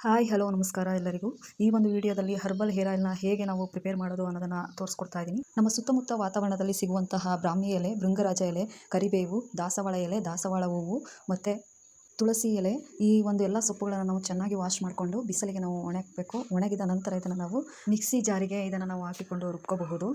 Hi, hello, ನಮಸ್ಕಾರ ಎಲ್ಲರಿಗೂ. ಈ ಒಂದು ವಿಡಿಯೋದಲ್ಲಿ ಹರ್ಬಲ್ ಹೇರ್ ಆಯಿಲ್ನ ಹೇಗೆ ನಾವು ಪ್ರಿಪೇರ್ ಮಾಡೋದು ಅನ್ನೋದನ್ನು ತೋರಿಸ್ಕೊಡ್ತಾ ಇದ್ದೀನಿ. ನಮ್ಮ ಸುತ್ತಮುತ್ತ ವಾತಾವರಣದಲ್ಲಿ ಸಿಗುವಂತಹ ಬ್ರಾಹ್ಮಿ ಎಲೆ, ಭೃಂಗರಾಜ ಎಲೆ, ಕರಿಬೇವು, ದಾಸವಾಳ ಎಲೆ, ದಾಸವಾಳ ಹೂವು ಮತ್ತು ತುಳಸಿ ಎಲೆ ಈ ಒಂದು ಎಲ್ಲ ಸೊಪ್ಪುಗಳನ್ನು ನಾವು ಚೆನ್ನಾಗಿ ವಾಶ್ ಮಾಡಿಕೊಂಡು ಬಿಸಿಲಿಗೆ ನಾವು ಒಣಗಬೇಕು. ಒಣಗಿದ ನಂತರ ಇದನ್ನು ನಾವು ಮಿಕ್ಸಿ ಜಾರಿಗೆ ಇದನ್ನು ನಾವು ಹಾಕಿಕೊಂಡು ರುಬ್ಕೋಬಹುದು.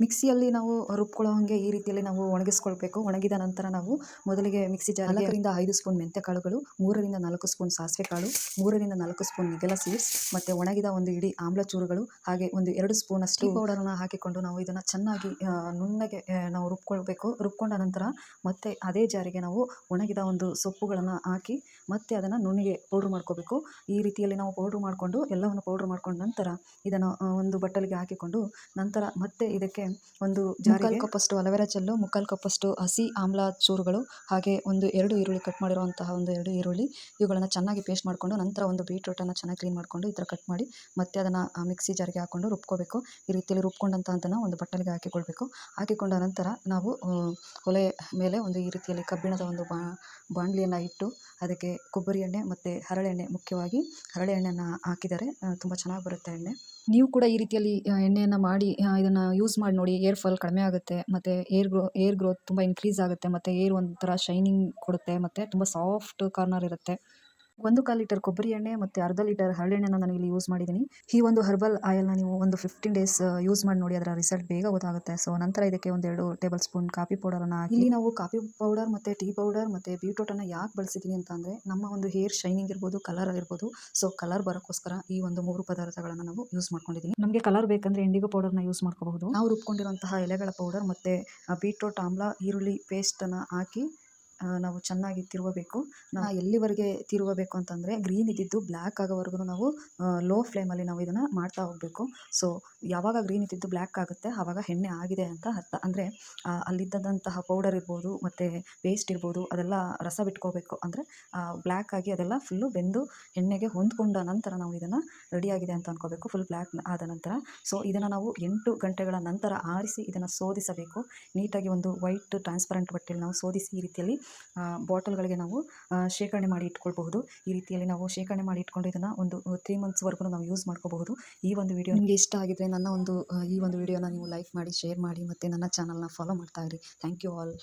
ಮಿಕ್ಸಿಯಲ್ಲಿ ನಾವು ರುಬ್ಕೊಳ್ಳೋ ಹಾಗೆ ಈ ರೀತಿಯಲ್ಲಿ ನಾವು ಒಣಗಿಸ್ಕೊಳ್ಬೇಕು. ಒಣಗಿದ ನಂತರ ನಾವು ಮೊದಲಿಗೆ ಮಿಕ್ಸಿ ಜಾರ್ ನಾಲ್ಕರಿಂದ ಐದು ಸ್ಪೂನ್ ಮೆಂತ್ಯ ಕಾಳುಗಳು ಮೂರರಿಂದ ನಾಲ್ಕು ಸ್ಪೂನ್ ಸಾಸಿವೆ ಕಾಳು ಮೂರರಿಂದ ನಾಲ್ಕು ಸ್ಪೂನ್ ನಿಗಲ ಸೀಡ್ಸ್ ಮತ್ತು ಒಣಗಿದ ಒಂದು ಇಡೀ ಆಮ್ಲ ಚೂರುಗಳು ಹಾಗೆ ಒಂದು ಎರಡು ಸ್ಪೂನ್ ಅಷ್ಟು ಪೌಡರನ್ನು ಹಾಕಿಕೊಂಡು ನಾವು ಇದನ್ನು ಚೆನ್ನಾಗಿ ನುಣ್ಣಗೆ ನಾವು ರುಬ್ಕೊಳ್ಬೇಕು. ರುಬ್ಕೊಂಡ ನಂತರ ಮತ್ತೆ ಅದೇ ಜಾರಿಗೆ ನಾವು ಒಣಗಿದ ಒಂದು ಸೊಪ್ಪುಗಳನ್ನು ಹಾಕಿ ಮತ್ತೆ ಅದನ್ನು ನುಣ್ಣಿಗೆ ಪೌಡ್ರ್ ಮಾಡ್ಕೋಬೇಕು. ಈ ರೀತಿಯಲ್ಲಿ ನಾವು ಪೌಡ್ರ್ ಮಾಡಿಕೊಂಡು ಎಲ್ಲವನ್ನು ಪೌಡ್ರ್ ಮಾಡ್ಕೊಂಡ ನಂತರ ಇದನ್ನು ಒಂದು ಬಟ್ಟಲಿಗೆ ಹಾಕಿಕೊಂಡು ನಂತರ ಮತ್ತೆ ಇದಕ್ಕೆ ಒಂದು ಮುಕ್ಕಾಲು ಕಪ್ಪಷ್ಟು ಅಲವೆರಾ ಚೆಲ್ಲು ಮುಕ್ಕಾಲು ಕಪ್ಪಷ್ಟು ಹಸಿ ಆಮ್ಲ ಚೂರುಗಳು ಹಾಗೆ ಒಂದು ಎರಡು ಈರುಳ್ಳಿ ಕಟ್ ಮಾಡಿರುವಂತಹ ಒಂದು ಎರಡು ಈರುಳ್ಳಿ ಇವುಗಳನ್ನು ಚೆನ್ನಾಗಿ ಪೇಸ್ಟ್ ಮಾಡಿಕೊಂಡು ನಂತರ ಒಂದು ಬೀಟ್ರೂಟನ್ನು ಚೆನ್ನಾಗಿ ಕ್ಲೀನ್ ಮಾಡಿಕೊಂಡು ಈ ಥರ ಕಟ್ ಮಾಡಿ ಮತ್ತೆ ಅದನ್ನು ಮಿಕ್ಸಿ ಜಾರಿಗೆ ಹಾಕ್ಕೊಂಡು ರುಬ್ಕೋಬೇಕು. ಈ ರೀತಿಯಲ್ಲಿ ರುಬ್ಕೊಂಡಂತಹದನ್ನು ಒಂದು ಬಟ್ಟಲಿಗೆ ಹಾಕಿಕೊಳ್ಬೇಕು. ಹಾಕಿಕೊಂಡ ನಂತರ ನಾವು ಒಲೆ ಮೇಲೆ ಒಂದು ಈ ರೀತಿಯಲ್ಲಿ ಕಬ್ಬಿಣದ ಒಂದು ಬಾ ಬಾಣಲಿಯನ್ನು ಇಟ್ಟು ಅದಕ್ಕೆ ಕೊಬ್ಬರಿ ಎಣ್ಣೆ ಮತ್ತು ಹರಳೆಣ್ಣೆ ಮುಖ್ಯವಾಗಿ ಹರಳೆ ಎಣ್ಣೆಯನ್ನು ಹಾಕಿದರೆ ತುಂಬ ಚೆನ್ನಾಗಿ ಬರುತ್ತೆ ಎಣ್ಣೆ. ನೀವು ಕೂಡ ಈ ರೀತಿಯಲ್ಲಿ ಎಣ್ಣೆಯನ್ನು ಮಾಡಿ ಇದನ್ನು ಯೂಸ್ ಮಾಡಿ ನೋಡಿ ಏರ್ ಫಾಲ್ ಕಡಿಮೆ ಆಗುತ್ತೆ, ಮತ್ತು ಏರ್ ಗ್ರೋ, ಏರ್ ಗ್ರೋತ್ ತುಂಬ ಇನ್ಕ್ರೀಸ್ ಆಗುತ್ತೆ, ಮತ್ತು ಏರ್ ಒಂಥರ ಶೈನಿಂಗ್ ಕೊಡುತ್ತೆ, ಮತ್ತು ತುಂಬ ಸಾಫ್ಟ್ ಕಾರ್ನರ್ ಇರುತ್ತೆ. ಒಂದು ಕಾಲು ಲೀಟರ್ ಕೊಬ್ಬರಿ ಎಣ್ಣೆ ಮತ್ತು ಅರ್ಧ ಲೀಟರ್ ಹರಳೆಣ್ಣೆನ ನಾನು ಇಲ್ಲಿ ಯೂಸ್ ಮಾಡಿದ್ದೀನಿ ಈ ಒಂದು ಹರ್ಬಲ್ ಆಯಿಲ್ನ ನೀವು ಒಂದು ಫಿಫ್ಟೀನ್ ಡೇಸ್ ಯೂಸ್ ಮಾಡಿ ನೋಡಿ ಅದರ ರಿಸಲ್ಟ್ ಬೇಗ ಗೊತ್ತಾಗುತ್ತೆ. ಸೊ ನಂತರ ಇದಕ್ಕೆ ಒಂದೆರಡು ಟೇಬಲ್ ಸ್ಪೂನ್ ಕಾಫಿ ಪೌಡರನ್ನು ಇಲ್ಲಿ ನಾವು ಕಾಫಿ ಪೌಡರ್ ಮತ್ತು ಟೀ ಪೌಡರ್ ಮತ್ತು ಬೀಟ್ರೂಟನ್ನು ಯಾಕೆ ಬಳಸಿದ್ದೀನಿ ಅಂತ ಅಂದರೆ, ನಮ್ಮ ಒಂದು ಹೇರ್ ಶೈನಿಂಗ್ ಇರ್ಬೋದು ಕಲರ್ ಆಗಿರ್ಬೋದು. ಸೊ ಕಲರ್ ಬರೋಕ್ಕೋಸ್ಕರ ಈ ಒಂದು ಮೂರು ಪದಾರ್ಥಗಳನ್ನು ನಾವು ಯೂಸ್ ಮಾಡ್ಕೊಂಡಿದ್ದೀನಿ ನಮಗೆ ಕಲರ್ ಬೇಕಂದರೆ ಇಂಡಿಗೋ ಪೌಡರ್ನ ಯೂಸ್ ಮಾಡ್ಕೋಬಹುದು. ನಾವು ರುಬ್ಕೊಂಡಿರುವಂತಹ ಎಲೆಗಳ ಪೌಡರ್ ಮತ್ತು ಬೀಟ್ರೂಟ್ ಆಮ್ಲ, ಈರುಳ್ಳಿ ಪೇಸ್ಟನ್ನು ಹಾಕಿ ನಾವು ಚೆನ್ನಾಗಿ ತಿರುವಬೇಕು. ನಾ ಎಲ್ಲಿವರೆಗೆ ತಿರುವಬೇಕು ಅಂತಂದರೆ ಗ್ರೀನ್ ಇದ್ದಿದ್ದು ಬ್ಲ್ಯಾಕ್ ಆಗೋವರೆಗೂ ನಾವು ಲೋ ಫ್ಲೇಮಲ್ಲಿ ನಾವು ಇದನ್ನು ಮಾಡ್ತಾ ಹೋಗಬೇಕು. ಸೊ ಯಾವಾಗ ಗ್ರೀನ್ ಇದ್ದಿದ್ದು ಬ್ಲ್ಯಾಕ್ ಆಗುತ್ತೆ ಆವಾಗ ಎಣ್ಣೆ ಆಗಿದೆ ಅಂತ ಅರ್ಥ. ಅಂದರೆ ಅಲ್ಲಿದ್ದಂತಹ ಪೌಡರ್ ಇರ್ಬೋದು ಮತ್ತು ಪೇಸ್ಟ್ ಇರ್ಬೋದು ಅದೆಲ್ಲ ರಸ ಬಿಟ್ಕೋಬೇಕು. ಅಂದರೆ ಬ್ಲ್ಯಾಕ್ ಆಗಿ ಅದೆಲ್ಲ ಫುಲ್ಲು ಬೆಂದು ಎಣ್ಣೆಗೆ ಹೊಂದ್ಕೊಂಡ ನಂತರ ನಾವು ಇದನ್ನು ರೆಡಿಯಾಗಿದೆ ಅಂತ ಅಂದ್ಕೋಬೇಕು ಫುಲ್ ಬ್ಲ್ಯಾಕ್ ಆದ ನಂತರ. ಸೊ ಇದನ್ನು ನಾವು ಎಂಟು ಗಂಟೆಗಳ ನಂತರ ಆರಿಸಿ ಇದನ್ನು ಶೋಧಿಸಬೇಕು ನೀಟಾಗಿ ಒಂದು ವೈಟ್ ಟ್ರಾನ್ಸ್ಪರೆಂಟ್ ಬಟ್ಟೆಯಲ್ಲಿ ನಾವು ಶೋಧಿಸಿ ಈ ರೀತಿಯಲ್ಲಿ ಬಾಟಲ್ಗಳಿಗೆ ನಾವು ಆ, ಶೇಖರಣೆ ಮಾಡಿ ಇಟ್ಕೊಳ್ಬಹುದು. ಈ ರೀತಿಯಲ್ಲಿ ನಾವು ಶೇಖರಣೆ ಮಾಡಿ ಇಟ್ಕೊಂಡು ಇದನ್ನು ಒಂದು ತ್ರೀ ಮಂತ್ಸ್ವರೆಗೂ ನಾವು ಯೂಸ್ ಮಾಡ್ಕೋಬಹುದು. ಈ ಒಂದು ವಿಡಿಯೋ ನಿಮಗೆ ಇಷ್ಟ ಆಗಿದ್ರೆ ನನ್ನ ಒಂದು ಈ ಒಂದು ವಿಡಿಯೋನ ನೀವು ಲೈಕ್ ಮಾಡಿ ಶೇರ್ ಮಾಡಿ ಮತ್ತು ನನ್ನ ಚಾನಲ್ನ ಫಾಲೋ ಮಾಡ್ತಾ ಇರಿ. Thank you all